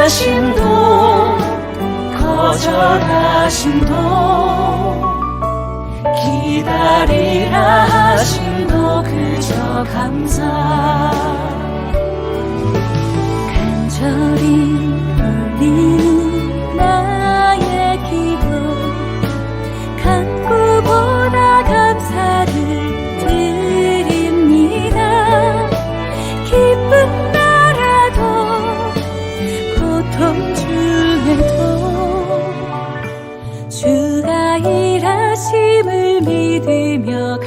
응답하심도 거절하심도 기다리라 하심도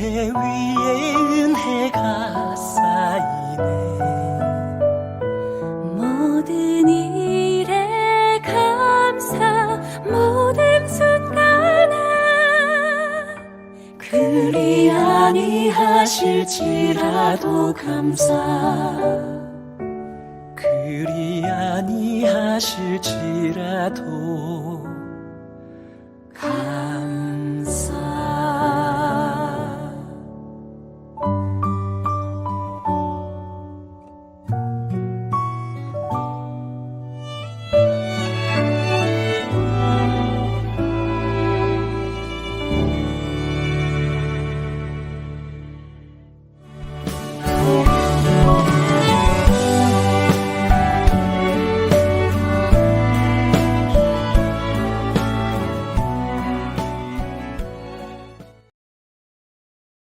은혜 위에 은혜가 쌓이네. 모든 일에 감사 모든 순간에 그리 아니하실지라도 감사. 그리 아니하실지라도